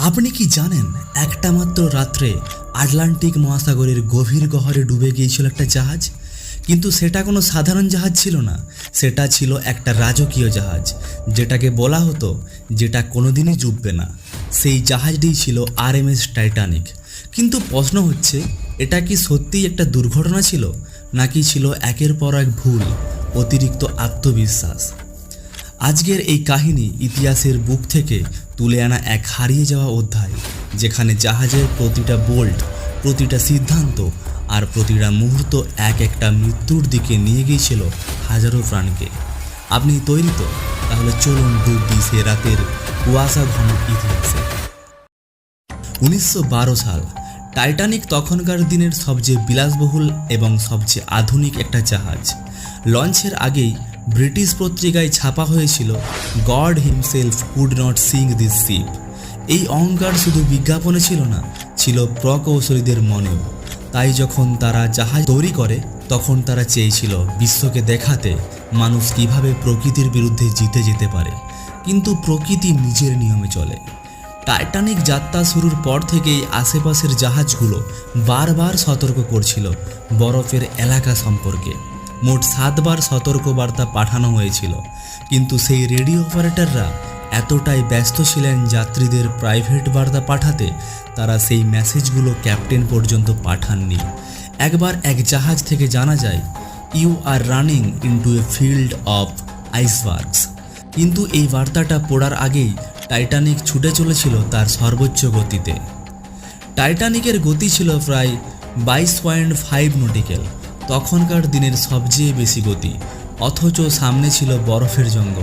আপনি কি জানেন, একটা মাত্র রাত্রে আটলান্টিক মহাসাগরের গভীর গহরে ডুবে গিয়েছিল একটা জাহাজ? কিন্তু সেটা কোনো সাধারণ জাহাজ ছিল না। সেটা ছিল একটা রাজকীয় জাহাজ। যেটাকে বলা হতো, যেটা কোনোদিনই ডুববে না। সেই জাহাজটিই ছিল আর এম এস টাইটানিক। কিন্তু প্রশ্ন হচ্ছে, এটা কি সত্যিই একটা দুর্ঘটনা ছিল? নাকি ছিল একের পর এক ভুল, অতিরিক্ত আত্মবিশ্বাস? আজকের এই কাহিনী ইতিহাসের বুক থেকে তুলে আনা এক হারিয়ে যাওয়া অধ্যায়, যেখানে জাহাজের প্রতিটা বোল্ট, প্রতিটা সিদ্ধান্ত আর প্রতিটা মুহূর্ত এক একটা মৃত্যুর দিকে নিয়ে গিয়েছিল হাজারো প্রাণকে। আপনি তৈরি তো? তাহলে চলুন ডুব দিই সে রাতের কুয়াশা ঘন ইতিহাসে। উনিশশো বারো সাল, টাইটানিক তখনকার দিনের সবচেয়ে বিলাসবহুল এবং সবচেয়ে আধুনিক একটা জাহাজ। লঞ্চের আগেই ব্রিটিশ পত্রিকায় ছাপা হয়েছিল God himself could not sink this ship এই অহংকার শুধু বিজ্ঞাপনে ছিল না, ছিল প্রকৌশলীদের মনেও। তাই যখন তারা জাহাজ তৈরি করে, তখন তারা চেয়েছিল বিশ্বকে দেখাতে মানুষ কীভাবে প্রকৃতির বিরুদ্ধে জিতে যেতে পারে। কিন্তু প্রকৃতি নিজের নিয়মে চলে। টাইটানিক যাত্রা শুরুর পর থেকেই আশেপাশের জাহাজগুলো বারবার সতর্ক করছিল বরফের এলাকা সম্পর্কে। মোট সাতবার সতর্কবার্তা পাঠানো হয়েছিল। কিন্তু সেই রেডিও অপারেটররা এতটাই ব্যস্ত ছিলেন যাত্রীদের প্রাইভেট বার্তা পাঠাতে, তারা সেই মেসেজগুলো ক্যাপ্টেন পর্যন্ত পাঠাননি। একবার এক জাহাজ থেকে জানা যায় you are running into a field of icebergs কিন্তু এই বার্তাটা পড়ার আগেই টাইটানিক ছুটে চলেছিল তার সর্বোচ্চ গতিতে। টাইটানিকের গতি ছিল প্রায় বাইশ পয়েন্ট ফাইভ নটিক্যাল। তখনকার দিনের সবচেয়ে বেশি গতি। অথচ সামনে ছিল বরফের জঙ্গল।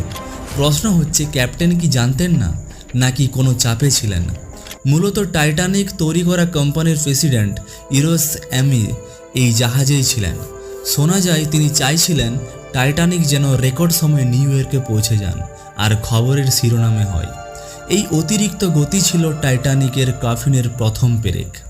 প্রশ্ন হচ্ছে, ক্যাপ্টেন কি জানতেন না? নাকি কোনো চাপে ছিলেন? মূলত টাইটানিক তৈরি করা কোম্পানির প্রেসিডেন্ট ইরোস অ্যামি এই জাহাজেই ছিলেন। শোনা যায়, তিনি চাইছিলেন টাইটানিক যেন রেকর্ড সময়ে নিউ ইয়র্কে পৌঁছে যান আর খবরের শিরোনামে হয়। এই অতিরিক্ত গতি ছিল টাইটানিকের কাফিনের প্রথম পেরেক।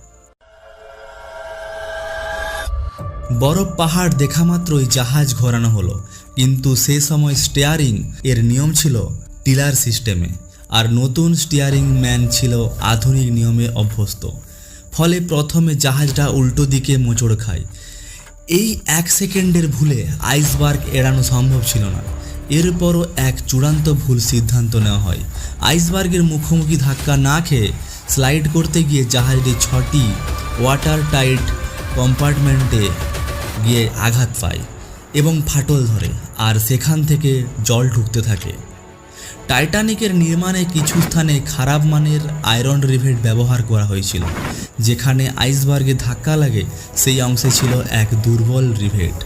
বরফ পাহাড় দেখা মাত্রই জাহাজ ঘোরানো হলো, কিন্তু সে সময় স্টিয়ারিং এর নিয়ম ছিল টিলার সিস্টেমে, আর নতুন স্টিয়ারিং ম্যান ছিল আধুনিক নিয়মে অভ্যস্ত। ফলে প্রথমে জাহাজটা উল্টো দিকে মোচড় খায়। এই এক সেকেন্ডের ভুলে আইসবার্গ এড়ানো সম্ভব ছিল না। এরপরও এক চূড়ান্ত ভুল সিদ্ধান্ত নেওয়া হয়। আইসবার্গের মুখোমুখি ধাক্কা না খেয়ে স্লাইড করতে গিয়ে জাহাজটি ছটি ওয়াটার টাইট কম্পার্টমেন্টে গিয়ে আঘাত পায় এবং ফাটল ধরে আর সেখান থেকে জল ঢুকতে থাকে। টাইটানিকের নির্মাণে কিছু স্থানে খারাপ মানের আয়রন রিভেট ব্যবহার করা হয়েছিল, যেখানে আইসবার্গে ধাক্কা লাগে সেই অংশে ছিল এক দুর্বল রিভেট।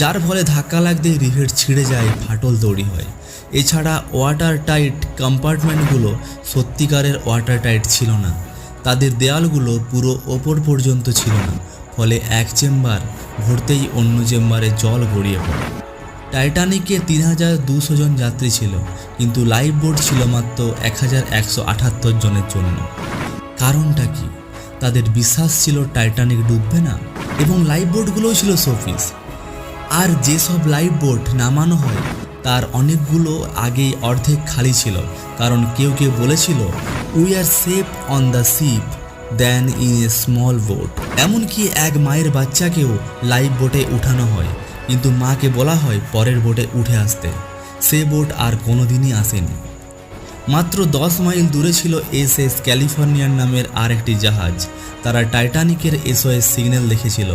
যার ফলে ধাক্কা লাগতেই রিভেট ছিঁড়ে যায়, ফাটল তৈরি হয়। এছাড়া ওয়াটার টাইট কম্পার্টমেন্টগুলো সত্যিকারের ওয়াটার টাইট ছিল না। তাদের দেয়ালগুলো পুরো ওপর পর্যন্ত ছিল না। ফলে এক চেম্বার ভরতেই অন্য চেম্বারে জল গড়িয়ে পড়ে। টাইটানিকে তিন হাজার দুশো জন যাত্রী ছিল, কিন্তু লাইফ বোট ছিল মাত্র এক হাজার একশো আটাত্তর জনের জন্য। কারণটা কি? তাদের বিশ্বাস ছিল টাইটানিক ডুববে না, এবং লাইফ বোটগুলোও ছিল শোপিস। আর যেসব লাইফ বোট নামানো হয়, তার অনেকগুলো আগেই অর্ধেক খালি ছিল, কারণ কেউ কেউ বলেছিল we are safe on the ship than in a small boat. এমনকি এক মায়ের বাচ্চাকেও লাইফ বোটে উঠানো হয়। কিন্তু মাকে বলা হয় পরের বোটে উঠে আসতে। সে বোট আর কোনোদিনই আসেনি। মাত্র দশ মাইল দূরে ছিল এস এস ক্যালিফোর্নিয়ান নামের আরেকটি জাহাজ। তারা টাইটানিকের এসওএস সিগন্যাল দেখেছিল,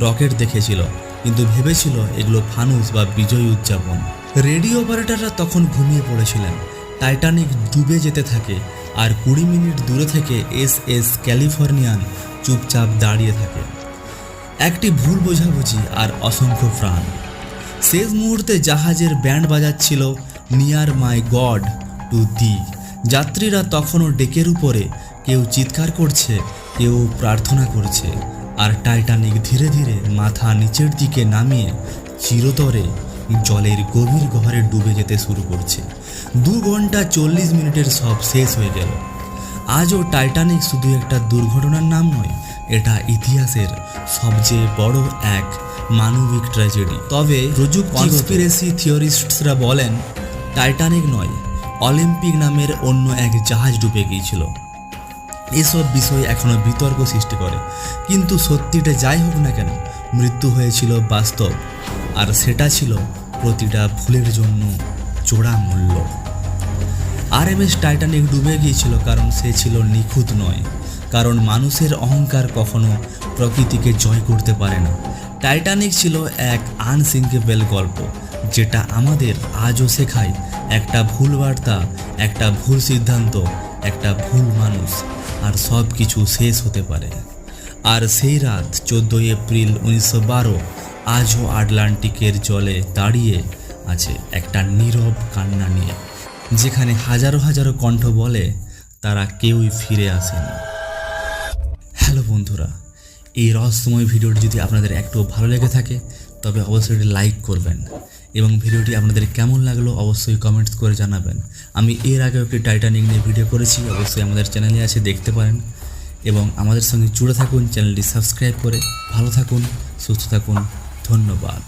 রকেট দেখেছিল, কিন্তু ভেবেছিল এগুলো ফানুস বা বিজয় উদযাপন। রেডিও অপারেটররা তখন ঘুমিয়ে পড়েছিলেন। টাইটানিক ডুবে যেতে থাকে আর কুড়ি মিনিট দূরে থেকে এস এস ক্যালিফোর্নিয়ান চুপচাপ দাঁড়িয়ে থাকে। একটি ভুল বোঝাবুঝি আর অসংখ্য প্রাণ। শেষ মুহূর্তে জাহাজের band বাজাচ্ছিল near my God to thee যাত্রীরা তখনও ডেকের উপরে কেউ চিৎকার করছে, কেউ প্রার্থনা করছে, আর টাইটানিক ধীরে ধীরে মাথা নিচের দিকে নামিয়ে চিরতরে জলের গভীর গহরে ডুবে যেতে শুরু করছে। দু ঘণ্টা চল্লিশ মিনিটের সব শেষ হয়ে গেল। আজও টাইটানিক শুধু একটা দুর্ঘটনার নাম নয় এটা ইতিহাসের সবচেয়ে বড় এক মানবিক ট্র্যাজেডি। তবে রুজুক কনস্পিরেসি থিওরিস্টরা বলেন টাইটানিক নয় অলিম্পিক নামের অন্য এক জাহাজ ডুবে গিয়েছিল। এসব বিষয় এখনও বিতর্ক সৃষ্টি করে। কিন্তু সত্যিটা যাই হোক না কেন, মৃত্যু হয়েছিল বাস্তব, আর সেটা ছিল প্রতিটা ভুলের জন্য চোরা মূল্য। আর এম এস টাইটানিক ডুবে গিয়েছিল কারণ সে ছিল নিখুঁত নয়, কারণ মানুষের অহংকার কখনো প্রকৃতিকে জয় করতে পারে না। টাইটানিক ছিল এক আনসিঙ্কেবল গল্প, যেটা আমাদের আজও শেখায় একটা ভুল বার্তা একটা ভুল সিদ্ধান্ত, একটা ভুল মানুষ। আর সব কিছু শেষ হতে পারে। আর সেই রাত চোদ্দোই এপ্রিল উনিশশো বারো আজও আটলান্টিকের জলে দাঁড়িয়ে আছে একটা নীরব কান্না নিয়ে। যেখানে হাজারো হাজারো কণ্ঠ বলে, তারা কেউই ফিরে আসেনি। হ্যালো বন্ধুরা, এই রহস্যময় ভিডিওটি যদি আপনাদের একটু ভালো লেগে থাকে, তবে অবশ্যই লাইক করবেন। এবং ভিডিওটি আপনাদের কেমন লাগল অবশ্যই কমেন্টস করে জানাবেন। আমি এর আগেও একটি টাইটানিক নিয়ে ভিডিও করেছি, অবশ্যই আমাদের চ্যানেলে আছে, দেখতে পারেন। এবং আমাদের সঙ্গে জুড়ে থাকুন চ্যানেলটি সাবস্ক্রাইব করে ভালো থাকুন, সুস্থ থাকুন, ধন্যবাদ।